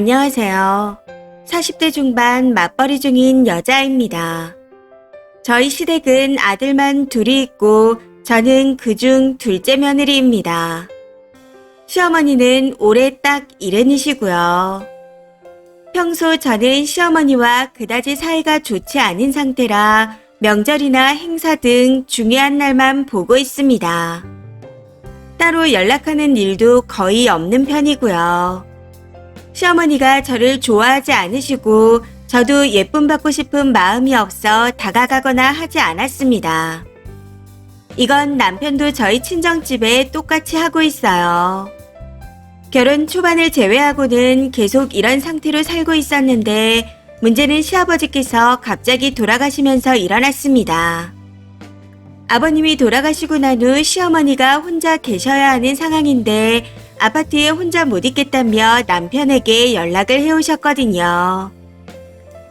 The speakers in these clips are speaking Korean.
안녕하세요. 40대 중반 맞벌이 중인 여자입니다. 저희 시댁은 아들만 둘이 있고 저는 그중 둘째 며느리입니다. 시어머니는 올해 딱 일흔이시고요. 평소 저는 시어머니와 그다지 사이가 좋지 않은 상태라 명절이나 행사 등 중요한 날만 보고 있습니다. 따로 연락하는 일도 거의 없는 편이고요. 시어머니가 저를 좋아하지 않으시고 저도 예쁨 받고 싶은 마음이 없어 다가가거나 하지 않았습니다. 이건 남편도 저희 친정집에 똑같이 하고 있어요. 결혼 초반을 제외하고는 계속 이런 상태로 살고 있었는데 문제는 시아버지께서 갑자기 돌아가시면서 일어났습니다. 아버님이 돌아가시고 난 후 시어머니가 혼자 계셔야 하는 상황인데 아파트에 혼자 못 있겠다며 남편에게 연락을 해오셨거든요.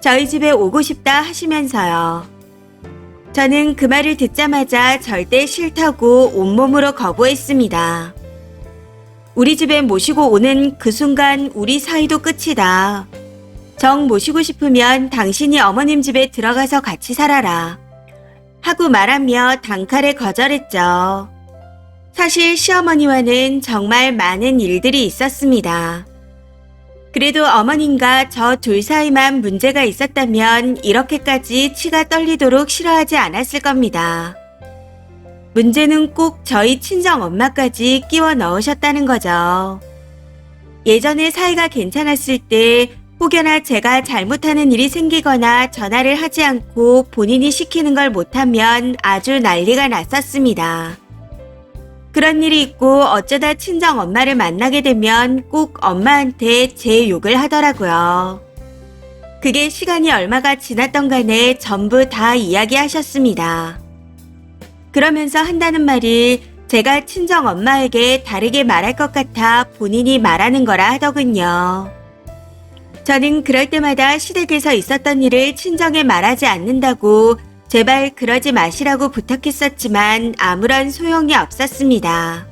저희 집에 오고 싶다 하시면서요. 저는 그 말을 듣자마자 절대 싫다고 온몸으로 거부했습니다. 우리 집에 모시고 오는 그 순간 우리 사이도 끝이다. 정 모시고 싶으면 당신이 어머님 집에 들어가서 같이 살아라. 하고 말하며 단칼에 거절했죠. 사실 시어머니와는 정말 많은 일들이 있었습니다. 그래도 어머님과 저 둘 사이만 문제가 있었다면 이렇게까지 치가 떨리도록 싫어하지 않았을 겁니다. 문제는 꼭 저희 친정 엄마까지 끼워 넣으셨다는 거죠. 예전에 사이가 괜찮았을 때 혹여나 제가 잘못하는 일이 생기거나 전화를 하지 않고 본인이 시키는 걸 못하면 아주 난리가 났었습니다. 그런 일이 있고 어쩌다 친정 엄마를 만나게 되면 꼭 엄마한테 제 욕을 하더라고요. 그게 시간이 얼마가 지났던 간에 전부 다 이야기하셨습니다. 그러면서 한다는 말이 제가 친정 엄마에게 다르게 말할 것 같아 본인이 말하는 거라 하더군요. 저는 그럴 때마다 시댁에서 있었던 일을 친정에 말하지 않는다고 제발 그러지 마시라고 부탁했었지만 아무런 소용이 없었습니다.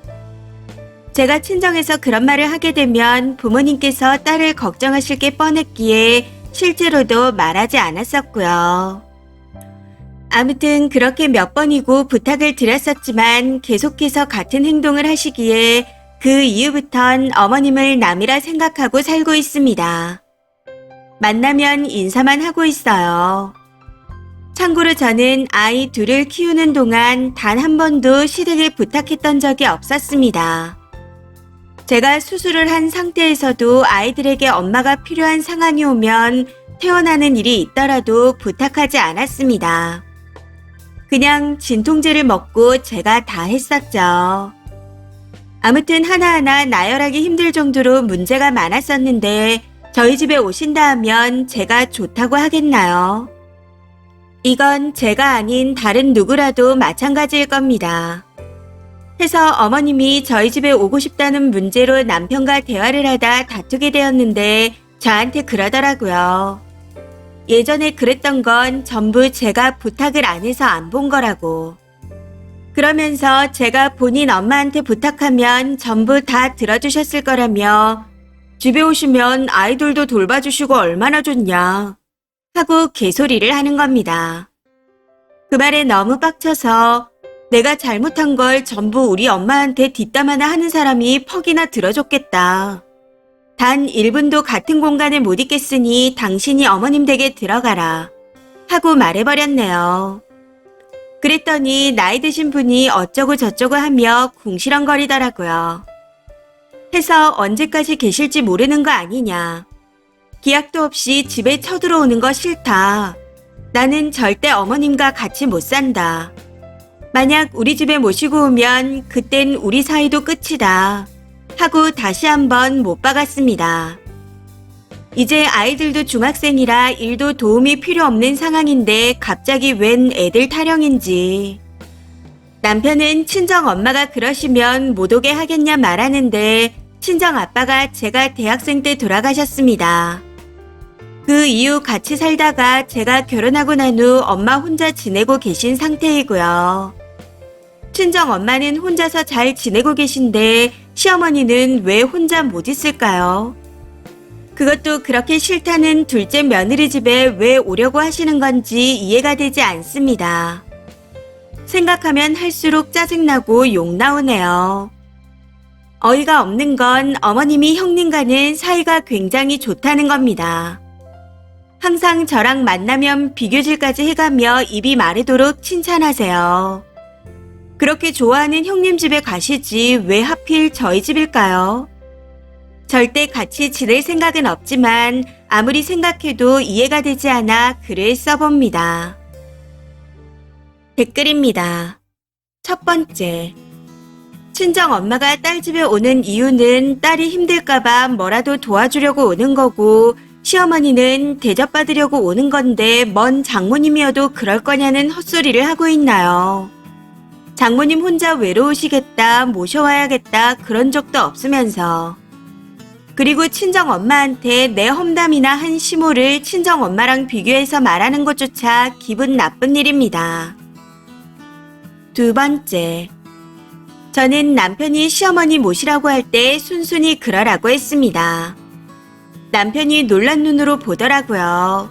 제가 친정에서 그런 말을 하게 되면 부모님께서 딸을 걱정하실 게 뻔했기에 실제로도 말하지 않았었고요. 아무튼 그렇게 몇 번이고 부탁을 드렸었지만 계속해서 같은 행동을 하시기에 그 이후부턴 어머님을 남이라 생각하고 살고 있습니다. 만나면 인사만 하고 있어요. 참고로 저는 아이 둘을 키우는 동안 단 한 번도 시댁에 부탁했던 적이 없었습니다. 제가 수술을 한 상태에서도 아이들에게 엄마가 필요한 상황이 오면 태어나는 일이 있더라도 부탁하지 않았습니다. 그냥 진통제를 먹고 제가 다 했었죠. 아무튼 하나하나 나열하기 힘들 정도로 문제가 많았었는데 저희 집에 오신다 하면 제가 좋다고 하겠나요? 이건 제가 아닌 다른 누구라도 마찬가지일 겁니다. 해서 어머님이 저희 집에 오고 싶다는 문제로 남편과 대화를 하다 다투게 되었는데 저한테 그러더라고요. 예전에 그랬던 건 전부 제가 부탁을 안 해서 안 본 거라고. 그러면서 제가 본인 엄마한테 부탁하면 전부 다 들어주셨을 거라며 집에 오시면 아이들도 돌봐주시고 얼마나 좋냐. 하고 개소리를 하는 겁니다. 그 말에 너무 빡쳐서 내가 잘못한 걸 전부 우리 엄마한테 뒷담 화나 하는 사람이 퍽이나 들어줬겠다. 단 1분도 같은 공간에 못 있겠으니 당신이 어머님 댁에 들어가라. 하고 말해버렸네요. 그랬더니 나이 드신 분이 어쩌고 저쩌고 하며 궁시렁거리더라고요. 해서 언제까지 계실지 모르는 거 아니냐. 기약도 없이 집에 쳐들어오는 거 싫다. 나는 절대 어머님과 같이 못 산다. 만약 우리 집에 모시고 오면 그땐 우리 사이도 끝이다. 하고 다시 한번 못 박았습니다. 이제 아이들도 중학생이라 일도 도움이 필요 없는 상황인데 갑자기 웬 애들 타령인지. 남편은 친정 엄마가 그러시면 못 오게 하겠냐 말하는데 친정 아빠가 제가 대학생 때 돌아가셨습니다. 그 이후 같이 살다가 제가 결혼하고 난 후 엄마 혼자 지내고 계신 상태이고요. 친정 엄마는 혼자서 잘 지내고 계신데 시어머니는 왜 혼자 못 있을까요? 그것도 그렇게 싫다는 둘째 며느리 집에 왜 오려고 하시는 건지 이해가 되지 않습니다. 생각하면 할수록 짜증나고 욕 나오네요. 어이가 없는 건 어머님이 형님과는 사이가 굉장히 좋다는 겁니다. 항상 저랑 만나면 비교질까지 해가며 입이 마르도록 칭찬하세요. 그렇게 좋아하는 형님 집에 가시지 왜 하필 저희 집일까요? 절대 같이 지낼 생각은 없지만 아무리 생각해도 이해가 되지 않아 글을 써봅니다. 댓글입니다. 첫 번째. 친정 엄마가 딸 집에 오는 이유는 딸이 힘들까봐 뭐라도 도와주려고 오는 거고, 시어머니는 대접받으려고 오는 건데, 먼 장모님이어도 그럴 거냐는 헛소리를 하고 있나요? 장모님 혼자 외로우시겠다, 모셔와야겠다, 그런 적도 없으면서. 그리고 친정 엄마한테 내 험담이나 한 시모를 친정 엄마랑 비교해서 말하는 것조차 기분 나쁜 일입니다. 두 번째. 저는 남편이 시어머니 모시라고 할 때 순순히 그러라고 했습니다. 남편이 놀란 눈으로 보더라고요.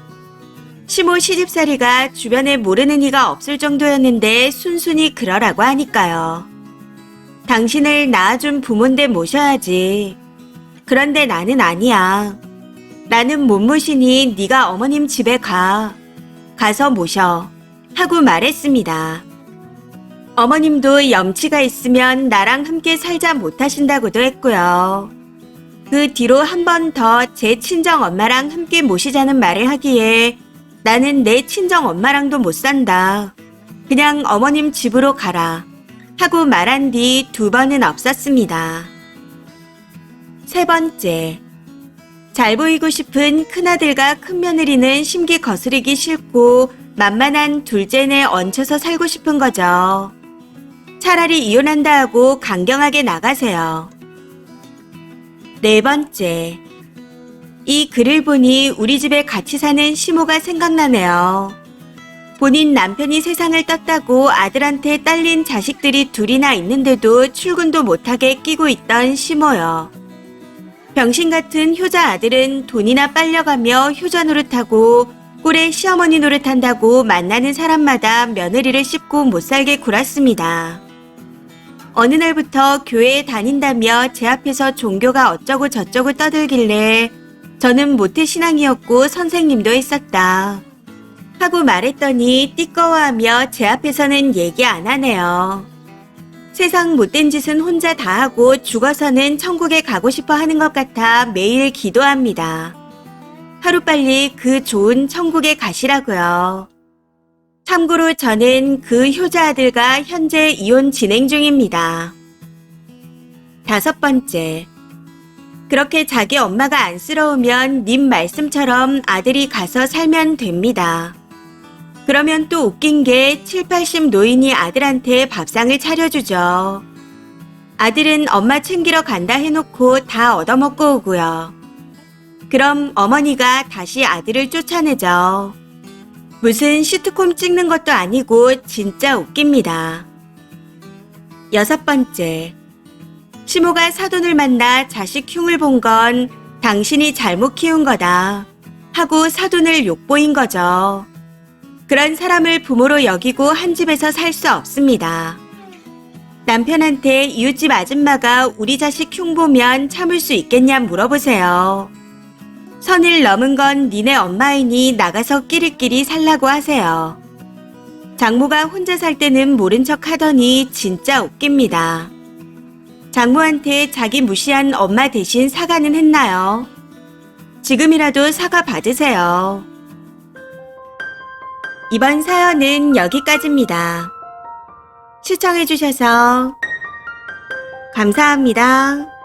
시모 시집살이가 주변에 모르는 이가 없을 정도였는데 순순히 그러라고 하니까요. 당신을 낳아준 부모인데 모셔야지. 그런데 나는 아니야. 나는 못 모시니 네가 어머님 집에 가. 가서 모셔. 하고 말했습니다. 어머님도 염치가 있으면 나랑 함께 살자 못하신다고도 했고요. 그 뒤로 한 번 더 제 친정 엄마랑 함께 모시자는 말을 하기에 나는 내 친정 엄마랑도 못 산다. 그냥 어머님 집으로 가라. 하고 말한 뒤 두 번은 없었습니다. 세 번째. 잘 보이고 싶은 큰아들과 큰며느리는 심기 거스르기 싫고 만만한 둘째네 얹혀서 살고 싶은 거죠. 차라리 이혼한다 하고 강경하게 나가세요. 네 번째. 이 글을 보니 우리 집에 같이 사는 시모가 생각나네요. 본인 남편이 세상을 떴다고 아들한테 딸린 자식들이 둘이나 있는데도 출근도 못하게 끼고 있던 시모요. 병신 같은 효자 아들은 돈이나 빨려가며 효자 노릇하고 꼴에 시어머니 노릇한다고 만나는 사람마다 며느리를 씹고 못 살게 굴었습니다. 어느 날부터 교회에 다닌다며 제 앞에서 종교가 어쩌고 저쩌고 떠들길래 저는 모태신앙이었고 선생님도 했었다. 하고 말했더니 띠꺼워하며 제 앞에서는 얘기 안 하네요. 세상 못된 짓은 혼자 다 하고 죽어서는 천국에 가고 싶어 하는 것 같아 매일 기도합니다. 하루빨리 그 좋은 천국에 가시라고요. 참고로 저는 그 효자 아들과 현재 이혼 진행 중입니다. 다섯 번째. 그렇게 자기 엄마가 안쓰러우면 님 말씀처럼 아들이 가서 살면 됩니다. 그러면 또 웃긴 게 7, 80 노인이 아들한테 밥상을 차려주죠. 아들은 엄마 챙기러 간다 해놓고 다 얻어먹고 오고요. 그럼 어머니가 다시 아들을 쫓아내죠. 무슨 시트콤 찍는 것도 아니고 진짜 웃깁니다. 여섯 번째. 시모가 사돈을 만나 자식 흉을 본 건 당신이 잘못 키운 거다. 하고 사돈을 욕보인 거죠. 그런 사람을 부모로 여기고 한 집에서 살 수 없습니다. 남편한테 이웃집 아줌마가 우리 자식 흉 보면 참을 수 있겠냐 물어보세요. 선을 넘은 건 니네 엄마이니 나가서 끼리끼리 살라고 하세요. 장모가 혼자 살 때는 모른 척 하더니 진짜 웃깁니다. 장모한테 자기 무시한 엄마 대신 사과는 했나요? 지금이라도 사과 받으세요. 이번 사연은 여기까지입니다. 시청해주셔서 감사합니다.